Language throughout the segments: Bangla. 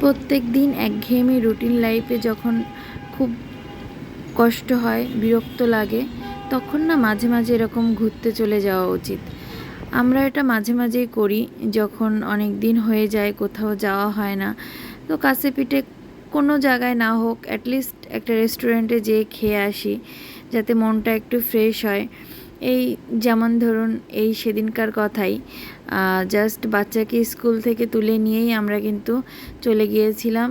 প্রত্যেক দিন একঘেয়েমি রুটিন লাইফে যখন খুব কষ্ট হয়, বিরক্ত লাগে, তখন না মাঝে মাঝে এরকম ঘুরতে চলে যাওয়া উচিত। আমরা এটা মাঝে মাঝেই করি, যখন অনেক দিন হয়ে যায়, কোথাও যাওয়া হয় না। তো কাছে পিঠে কোনো জায়গায় না হোক অ্যাটলিস্ট একটা রেস্টুরেন্টে যেয়ে খেয়ে আসি, যাতে মনটা একটু ফ্রেশ হয়। এই যেমন ধরুন এই সেদিনকার কথাই জাস্ট বাচ্চাকে স্কুল থেকে তুলে নিয়েই আমরা কিন্তু চলে গিয়েছিলাম।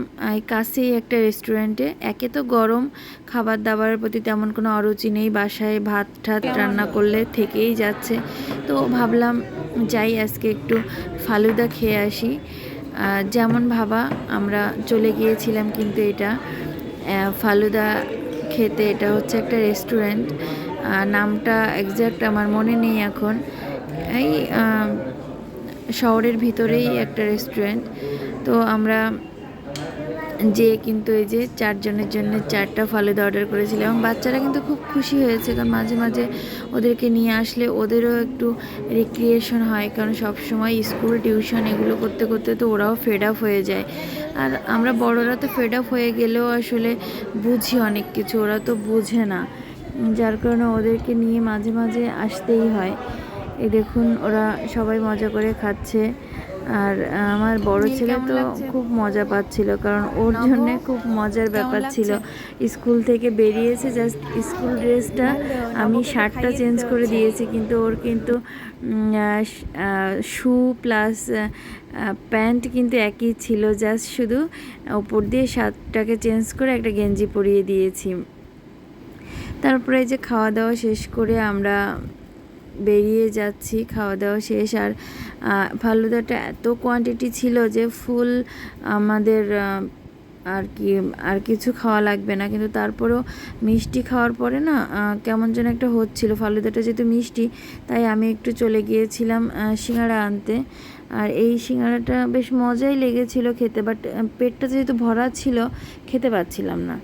কাছেই একটা রেস্টুরেন্টে একে তো গরম খাবার দাবারের প্রতি তেমন কোনো অরুচি নেই, বাসায় ভাত ঠাত রান্না করলে থেকেই যাচ্ছে। তো ভাবলাম যাই আজকে একটু ফালুদা খেয়ে আসি। যেমন ভাবা আমরা চলে গিয়েছিলাম কিন্তু এটা ফালুদা খেতে এটা হচ্ছে একটা রেস্টুরেন্ট নামটা এক্স্যাক্ট আমার মনে নেই এখন। এই শহরের ভিতরেই একটা রেস্টুরেন্ট তো আমরা যে কিন্তু এই যে চারজনের জন্য চারটা ফালুদা অর্ডার করেছিলাম। এবং বাচ্চারা কিন্তু খুব খুশি হয়েছে, কারণ মাঝে মাঝে ওদেরকে নিয়ে আসলে ওদেরও একটু রিক্রিয়েশন হয়, কারণ সব সময় স্কুল টিউশন এগুলো করতে করতে তো ওরাও ফেড আপ হয়ে যায়। আর আমরা বড়রা তো ফেড আপ হয়ে গেলেও আসলে বুঝি অনেক কিছু, ওরা তো বোঝে না। যার কারণে ওদেরকে নিয়ে মাঝে মাঝে আসতেই হয়। এই দেখুন ওরা সবাই মজা করে খাচ্ছে। আর আমার বড় ছেলে তো খুব মজা পাচ্ছিল কারণ ওর জন্য খুব মজার ব্যাপার ছিল। স্কুল থেকে বেরিয়েছে জাস্ট স্কুল ড্রেসটা আমি শার্টটা চেঞ্জ করে দিয়েছি কিন্তু ওর কিন্তু শু প্লাস প্যান্ট কিন্তু একই ছিল। জাস্ট শুধু ওপর দিয়ে শার্টটাকে চেঞ্জ করে একটা গেঞ্জি পরিয়ে দিয়েছি। তারপরে যে খাওয়া দাওয়া শেষ করে আমরা বেরিয়ে যাচ্ছি খাওয়া দাওয়া শেষ। আর ফালুদাটা এত কোয়ান্টিটি ছিল যে ফুল আমাদের আর কি, আর কিছু খাওয়া লাগবে না। কিন্তু তারপরেও মিষ্টি খাওয়ার পরে না কেমন যেন একটা হচ্ছিল। ফালুদাটা যেহেতু মিষ্টি, তাই আমি একটু চলে গিয়েছিলাম সিঙ্গাড়া আনতে। আর এই সিঙ্গাড়াটা বেশ মজাই লেগেছিল খেতে বাট পেটটা যেহেতু ভরা ছিল, খেতে পাচ্ছিলাম না।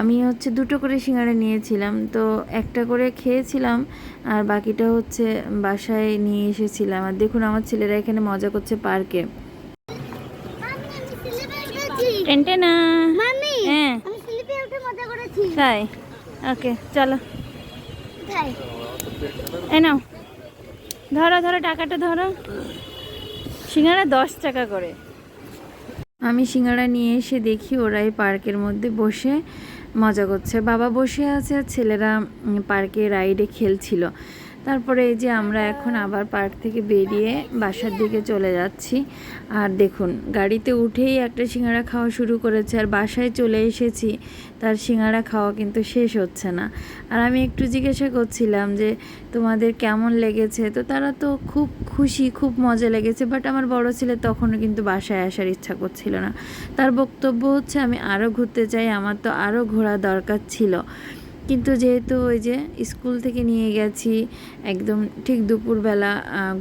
আমি হচ্ছে দুটো করে সিঙ্গাড়া নিয়েছিলাম। তো একটা করে খেয়েছিলাম আর বাকিটা হচ্ছে বাসায় নিয়ে এসেছিলাম। আর দেখুন আমার ছেলেরা এখানে মজা করছে পার্কে। না হ্যাঁ। আমি স্লিপে উঠে মজা করেছি। তাই? ওকে চলো। তাই। এই নাও। ধরো ধরো টাকাটা ধরো। সিঙ্গাড়া দশ টাকা করে। আমি সিঙ্গাড়া নিয়ে এসে দেখি ওরাই পার্কের মধ্যে বসে মজা করছে। বাবা বসে আছে আর ছেলেরা পার্কে রাইডে খেলছিল। তারপরে এই যে আমরা এখন আবার পার্ক থেকে বেরিয়ে বাসার দিকে চলে যাচ্ছি। আর দেখুন, গাড়িতে উঠেই একটা সিঙ্গাড়া খাওয়া শুরু করেছে, আর বাসায় চলে এসেছি, তার সিঙ্গাড়া খাওয়া কিন্তু শেষ হচ্ছে না। আর আমি একটু জিজ্ঞাসা করছিলাম যে, তোমাদের কেমন লেগেছে? তো তারা তো খুব খুশি, খুব মজা লেগেছে বাট আমার বড় ছেলে তখনও কিন্তু বাসায় আসার ইচ্ছা করছিল না। তার বক্তব্য হচ্ছে, আমি আরও ঘুরতে চাই, আমার তো আরও ঘোরা দরকার ছিল। কিন্তু যেহেতু ওই যে স্কুল থেকে নিয়ে গেছি, একদম ঠিক দুপুরবেলা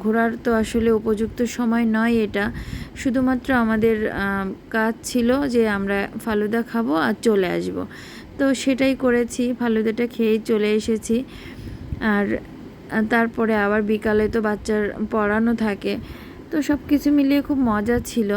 ঘোরার তো আসলে উপযুক্ত সময় নয় এটা। শুধুমাত্র আমাদের কাজ ছিল যে আমরা ফালুদা খাব আর চলে আসব। তো সেটাই করেছি, ফালুদাটা খেয়েই চলে এসেছি। আর তারপরে আবার বিকালে তো বাচ্চার পড়ানো থাকে। তো সব কিছু মিলিয়ে খুব মজা ছিল।